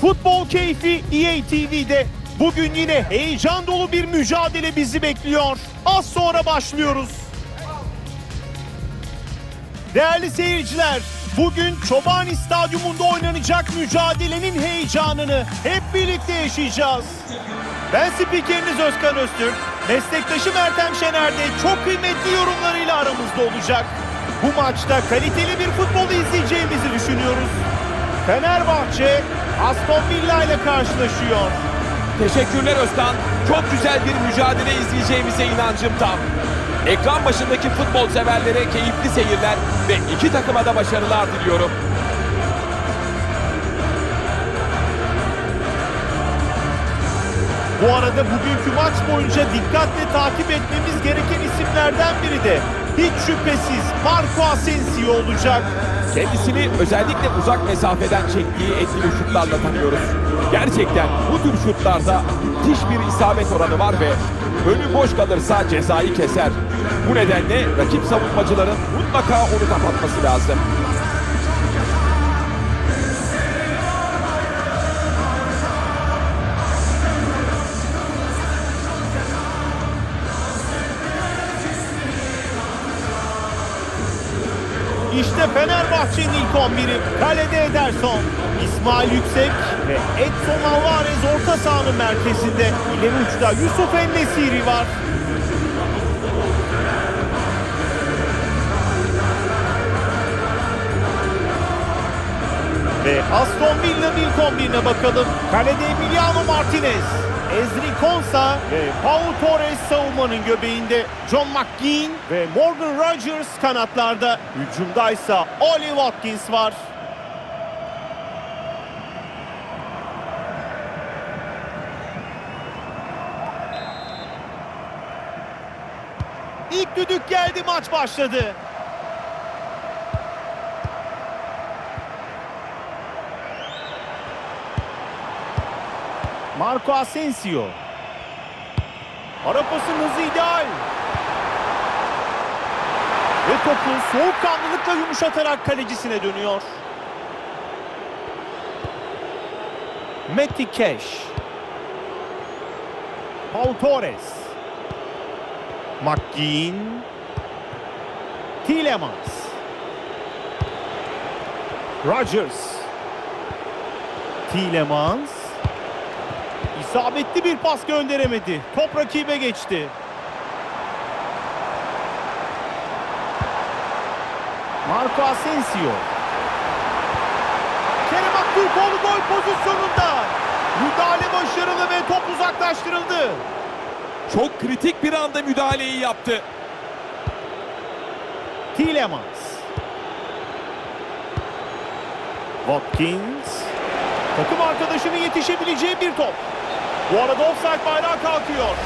Futbol keyfi EA TV'de. Bugün yine heyecan dolu bir mücadele bizi bekliyor. Az sonra başlıyoruz. Değerli seyirciler, bugün Çobani Stadyumunda oynanacak mücadelenin heyecanını hep birlikte yaşayacağız. Ben spikeriniz Özkan Öztürk. Meslektaşım Ertem Şener de çok kıymetli yorumlarıyla aramızda olacak. Bu maçta kaliteli bir futbol izleyeceğimizi düşünüyoruz. Fenerbahçe Aston Villa ile karşılaşıyor. Teşekkürler Özkan. Çok güzel bir mücadele izleyeceğimize inancım tam. Ekran başındaki futbol severlere keyifli seyirler ve iki takıma da başarılar diliyorum. Bu arada bugünkü maç boyunca dikkatle takip etmemiz gereken isimlerden biri de hiç şüphesiz Marco Asensio olacak. Kendisini özellikle uzak mesafeden çektiği etkili şutlarla tanıyoruz. Gerçekten bu tür şutlarda müthiş bir isabet oranı var ve önü boş kalırsa cezayı keser. Bu nedenle rakip savunmacıların mutlaka onu kapatması lazım. İşte Fenerbahçe'nin ilk 11'i. Kalede Ederson, İsmail Yüksek ve Edson Alvarez orta sahanın merkezinde. İleri uçta Yusuf Ennesiri var. Aston Villa'nın ilk 11'ine bakalım. Kalede Emiliano Martinez, Ezri Konsa ve Pau Torres savunmanın göbeğinde. John McGinn ve Morgan Rogers kanatlarda. Hücumdaysa Oli Watkins var. İlk düdük geldi maç başladı. Marco Asensio. Ara pasın hızı ideal. Ve topu soğukkanlılıkla yumuşatarak kalecisine dönüyor. Matty Cash. Paul Torres. McGinn. Tielemans. Rodgers. Tielemans. İsabetli bir pas gönderemedi. Top rakibe geçti. Marco Asensio. Kerem Aktürkoğlu gol pozisyonunda. Müdahale başarılı ve top uzaklaştırıldı. Çok kritik bir anda müdahaleyi yaptı. Tielemans. Watkins. Takım arkadaşının yetişebileceği bir top. Bu arada offside bayrağı kalkıyor.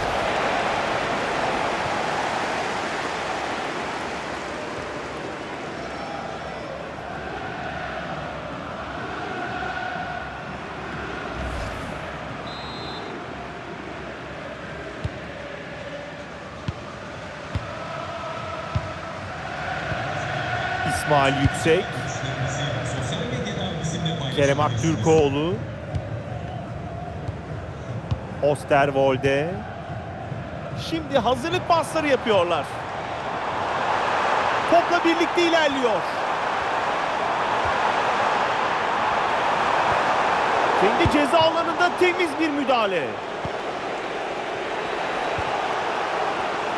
İsmail Yüksek. Kerem Aktürkoğlu. Osterwolde. Şimdi hazırlık pasları yapıyorlar. Topla birlikte ilerliyor. Kendi ceza alanında temiz bir müdahale.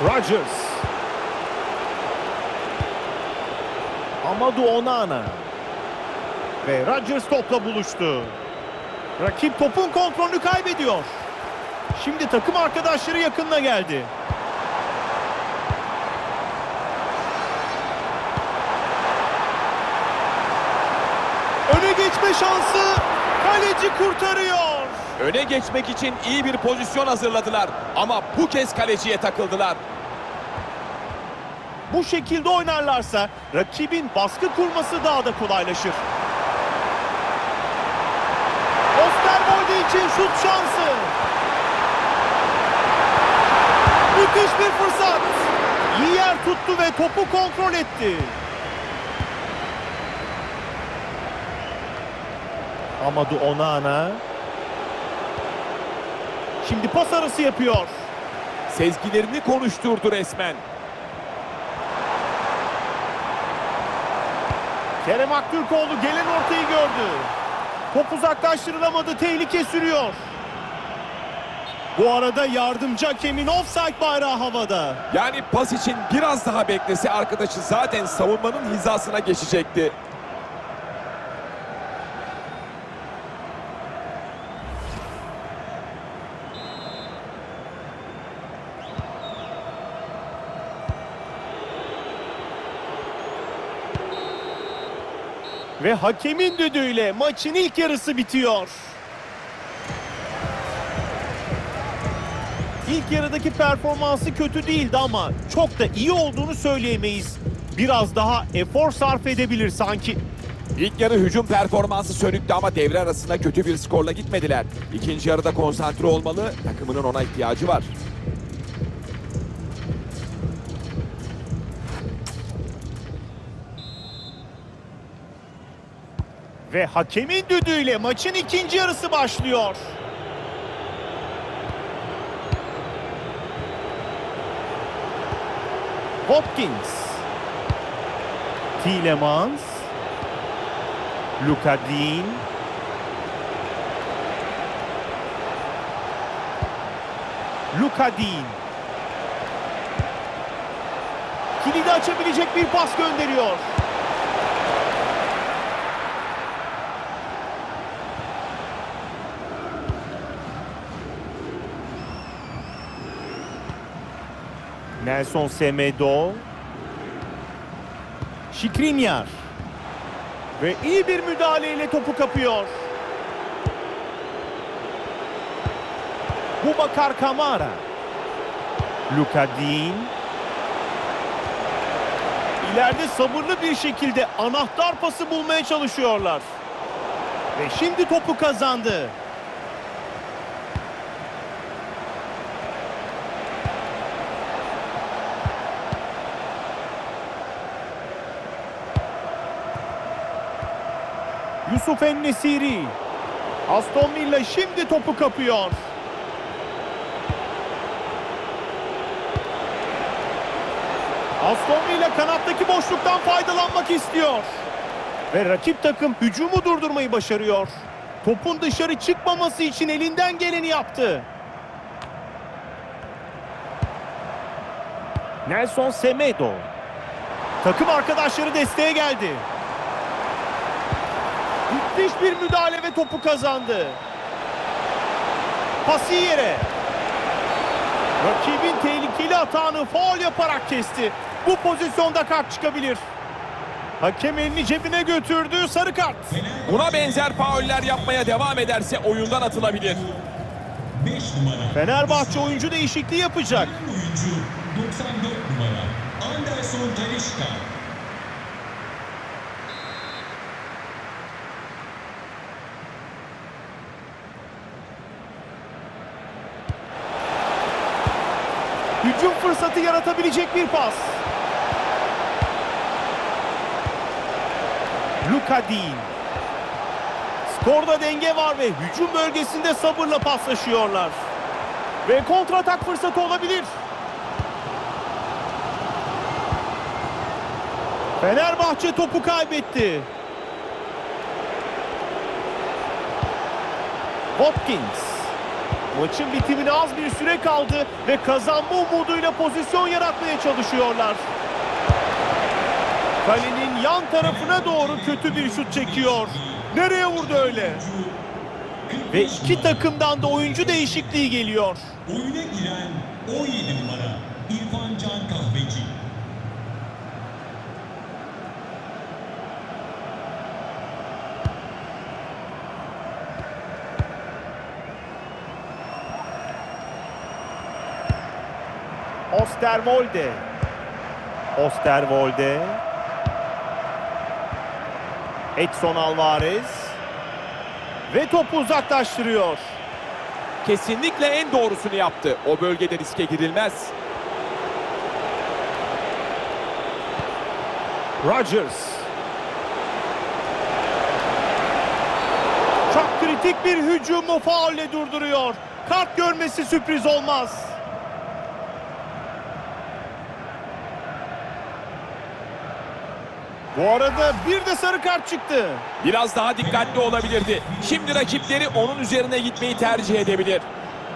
Rodgers. Amadou Onana. Ve Rodgers topla buluştu. Rakip topun kontrolünü kaybediyor. Şimdi takım arkadaşları yakınına geldi. Öne geçme şansı kaleci kurtarıyor. Öne geçmek için iyi bir pozisyon hazırladılar ama bu kez kaleciye takıldılar. Bu şekilde oynarlarsa rakibin baskı kurması daha da kolaylaşır. Osterwolde için şut şansı. Müthiş bir fırsat. İyi yer tuttu ve topu kontrol etti. Amadou Onana. Şimdi pas arası yapıyor. Sezgilerini konuşturdu resmen. Kerem Aktürkoğlu gelen ortayı gördü. Top uzaklaştırılamadı. Tehlike sürüyor. Bu arada yardımcı hakemin offside bayrağı havada. Yani pas için biraz daha beklese arkadaşı zaten savunmanın hizasına geçecekti. Ve hakemin düdüğüyle maçın ilk yarısı bitiyor. İlk yarıdaki performansı kötü değildi ama çok da iyi olduğunu söyleyemeyiz. Biraz daha efor sarf edebilir sanki. İlk yarı hücum performansı sönüktü ama devre arasında kötü bir skorla gitmediler. İkinci yarıda konsantre olmalı, takımının ona ihtiyacı var. Ve hakemin düdüğüyle maçın ikinci yarısı başlıyor. Watkins. Tielemans. Luka Dean. Luka Dean. Kilidi açabilecek bir pas gönderiyor. Nelson Semedo. Şikrinyar. Ve iyi bir müdahaleyle topu kapıyor. Bubakar Kamara. Luka Dean. İleride sabırlı bir şekilde anahtar pası bulmaya çalışıyorlar. Ve şimdi topu kazandı. Yusuf Ennesiri. Aston Villa şimdi topu kapıyor. Aston Villa kanattaki boşluktan faydalanmak istiyor. Ve rakip takım hücumu durdurmayı başarıyor. Topun dışarı çıkmaması için elinden geleni yaptı. Nelson Semedo. Takım arkadaşları desteğe geldi. Müthiş bir müdahale ve topu kazandı. Pası yere. Rakibin tehlikeli atağını faul yaparak kesti. Bu pozisyonda kart çıkabilir. Hakem elini cebine götürdü. Sarı kart. Buna benzer fauller yapmaya devam ederse oyundan atılabilir. 5 numara Fenerbahçe oyuncu değişikliği yapacak. oyuncu 94 numara Anderson Talişka. Hücum fırsatı yaratabilecek bir pas. Luka Dean. Skorda denge var ve hücum bölgesinde sabırla paslaşıyorlar. Ve kontratak fırsatı olabilir. Fenerbahçe topu kaybetti. Watkins. Maçın bitimine az bir süre kaldı ve kazanma umuduyla pozisyon yaratmaya çalışıyorlar. Kalenin yan tarafına doğru kötü bir şut çekiyor. Nereye vurdu öyle? Ve iki takımdan da oyuncu değişikliği geliyor. Oyuna giren 17 numara İrfan Can Kahveci. Osterwolde. Osterwolde. Edson Alvarez. Ve topu uzaklaştırıyor. Kesinlikle en doğrusunu yaptı. O bölgede riske girilmez. Rodgers. Çok kritik bir hücumu faulle durduruyor. Kart görmesi sürpriz olmaz. Bu arada bir de sarı kart çıktı. Biraz daha dikkatli olabilirdi. Şimdi rakipleri onun üzerine gitmeyi tercih edebilir.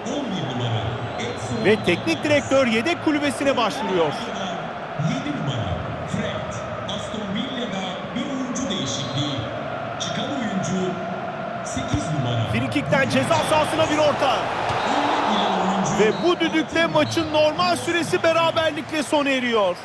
11 numara Edson Ve teknik direktör yedek kulübesine başvuruyor. 7 numara Fred. Aston Villa'da bir oyuncu değişikliği. Çıkan oyuncu 8 numara. Frikikten ceza sahasına bir orta. Ve bu düdükte maçın normal süresi beraberlikle sona eriyor.